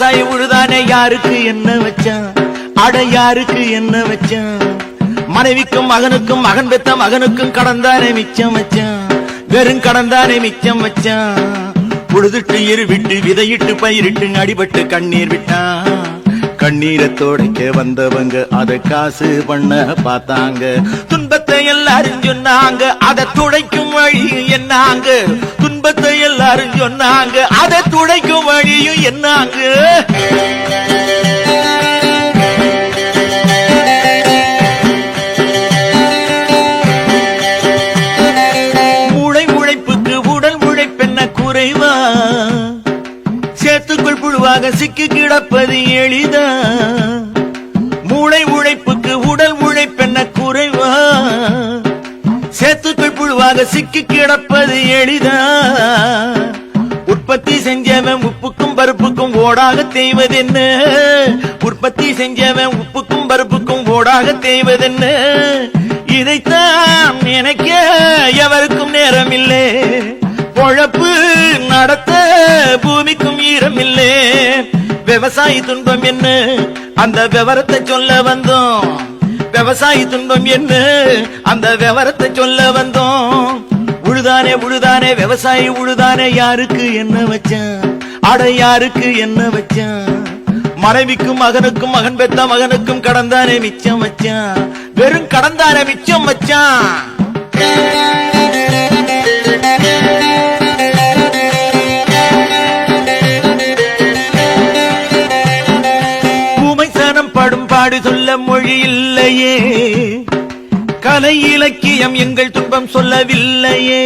உழுதானே யாருக்கு என்ன வச்சான்? அட யாருக்கு என்ன வச்சான்? மனைவிக்கும் மகனுக்கும் மகன் பெத்த மகனுக்கும் கடந்தானே மிச்சம் வச்சான். வெறும் கடந்தானே மிச்சம் வச்சான். உழுதுட்டு இருவிட்டு விதையிட்டு பயிரிட்டு அடிபட்டு கண்ணீர் விட்டான். கண்ணீரை துடைக்க வந்தவங்க அதை காசு பண்ண பார்த்தாங்க. துன்பத்தை எல்லாரும் சொன்னாங்க அதை துடைக்கும் வழி என்னாங்க? எல்லாரும் சொன்னாங்க. அதை துடைக்கும் வழியும் என்னாங்க மூளை உழைப்புக்கு உடல் உழைப்பென்ன குறைவா? சேத்துக்குள் புழுவாக சிக்கி கிடப்பது எளிதா? மூளை உழைப்புக்கு உடல் உழைப்பென்ன குறைவா? சேத்துக்குள் புழுவாக சிக்கி கிடப்பது எளிதா? செஞ்சவன் உப்புக்கும் பருப்புக்கும் ஓடாக தேய்வதென்ன? உற்பத்தி செஞ்சவன் உப்புக்கும் பருப்புக்கும் ஓடாக தேய்வதென்ன? இதைத்தான் நினைக்க எவருக்கும் நேரம் இல்லை பொழப்பு நடத்த பூமிக்கும் ஈரம் இல்லை விவசாயி துன்பம் என்ன? அந்த விவரத்தை சொல்ல வந்தோம். விவசாயி துன்பம் என்ன? அந்த விவரத்தை சொல்ல வந்தோம். உழுதானே உழுதானே விவசாயி உழுதானே யாருக்கு என்ன வச்சான்? அட யாருக்கு என்ன வச்சான்? மனைவிக்கும் மகனுக்கும் மகன் பெத்த மகனுக்கும் கடந்தானே மிச்சம் வச்சான்? வெறும் கடந்தானே மிச்சம் வச்சான்? ஊமை படும் பாடு சொல்ல மொழி இல்லையே. கலை இலக்கியம் எங்கள் துன்பம் சொல்லவில்லையே.